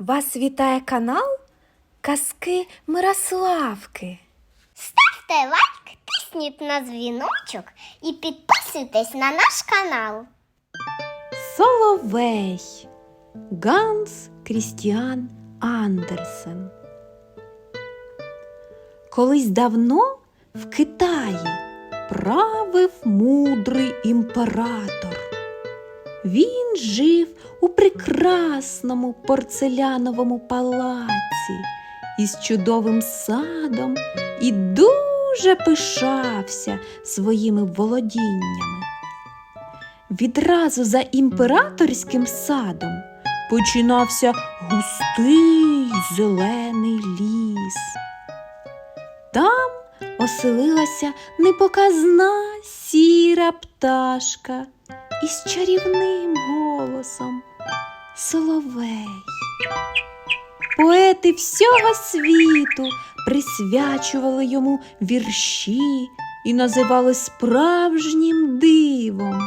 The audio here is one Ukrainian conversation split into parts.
Вас вітає канал Казки Мирославки. Ставте лайк, тисніть на дзвіночок і підписуйтесь на наш канал. Соловей Ганс Крістіан Андерсен. Колись давно в Китаї правив мудрий імператор. Він жив у прекрасному порцеляновому палаці із чудовим садом і дуже пишався своїми володіннями. Відразу за імператорським садом починався густий зелений ліс. Там оселилася непоказна сіра пташка із чарівним голосом Соловей. Поети всього світу присвячували йому вірші і називали справжнім дивом.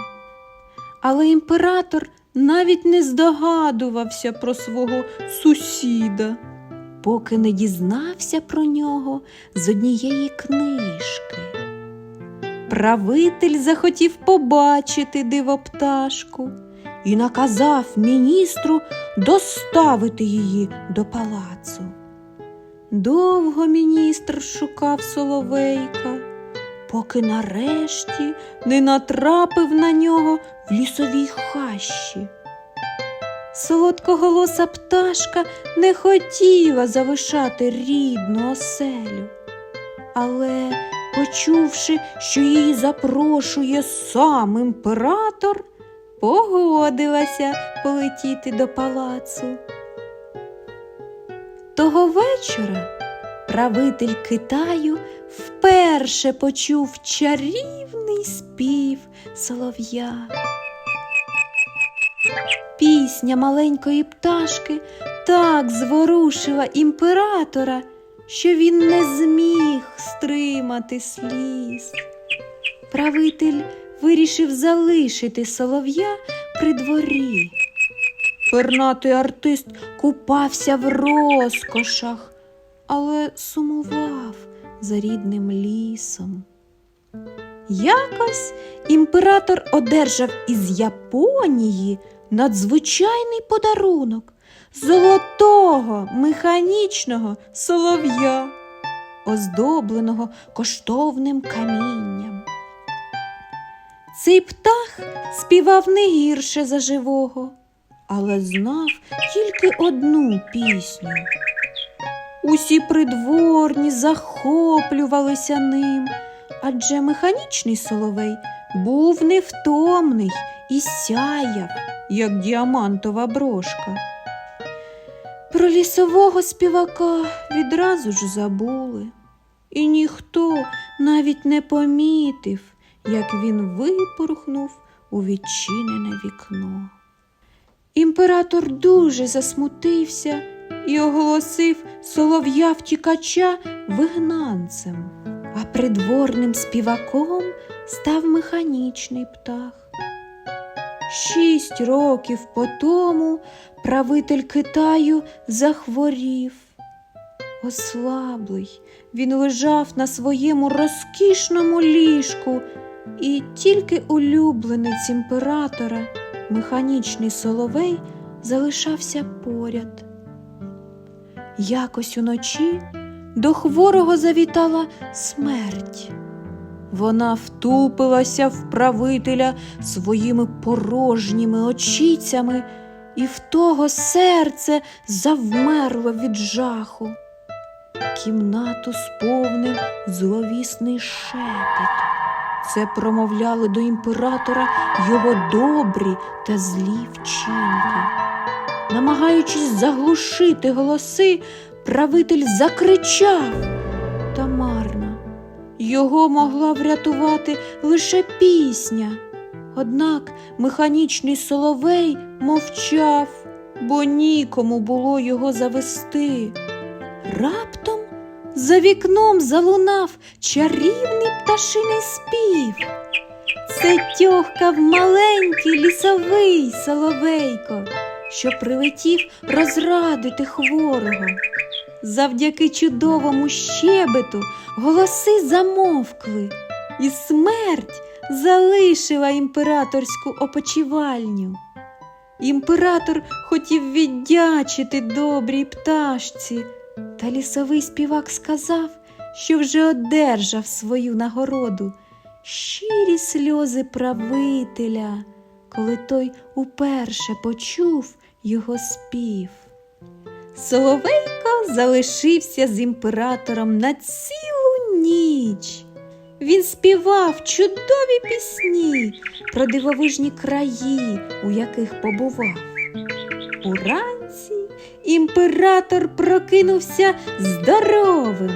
Але імператор навіть не здогадувався про свого сусіда, поки не дізнався про нього з однієї книжки. Правитель захотів побачити дивопташку і наказав міністру доставити її до палацу. Довго міністр шукав соловейка, поки нарешті не натрапив на нього в лісовій хащі. Солодкоголоса пташка не хотіла залишати рідну оселю, але, почувши, що її запрошує сам імператор, погодилася полетіти до палацу. Того вечора правитель Китаю вперше почув чарівний спів солов'я. Пісня маленької пташки так зворушила імператора, що він не зміг стримати сліз. Правитель вирішив залишити солов'я при дворі. Пернатий артист купався в розкошах, але сумував за рідним лісом. Якось імператор одержав із Японії надзвичайний подарунок золотого механічного солов'я, оздобленого коштовним камінням. Цей птах співав не гірше за живого, але знав тільки одну пісню. Усі придворні захоплювалися ним, адже механічний соловей був невтомний і сяяв, як діамантова брошка. Про лісового співака відразу ж забули, і ніхто навіть не помітив, як він випорхнув у відчинене вікно. Імператор дуже засмутився і оголосив солов'я втікача вигнанцем, а придворним співаком став механічний птах. Шість років по тому правитель Китаю захворів. Ослаблий, він лежав на своєму розкішному ліжку, і тільки улюбленець імператора, механічний соловей, залишався поряд. Якось уночі до хворого завітала смерть. Вона втупилася в правителя своїми порожніми очицями, і в того серце завмерло від жаху. Кімнату сповнив зловісний шепіт. Це промовляли до імператора його добрі та злі вчинки. Намагаючись заглушити голоси, правитель закричав та марно. Його могла врятувати лише пісня. Однак механічний соловей мовчав, бо нікому було його завести. Раптом за вікном залунав чарівний пташиний спів. Це тьохкав маленький лісовий соловейко, що прилетів розрадити хворого. Завдяки чудовому щебету голоси замовкли, і смерть залишила імператорську опочивальню. Імператор хотів віддячити добрій пташці, та лісовий співак сказав, що вже одержав свою нагороду. Щирі сльози правителя, коли той уперше почув його спів. Соловейко залишився з імператором на цілу ніч. Він співав чудові пісні про дивовижні краї, у яких побував. Уранці імператор прокинувся здоровим.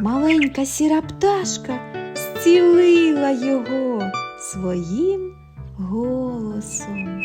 Маленька сіра пташка зцілила його своїм голосом.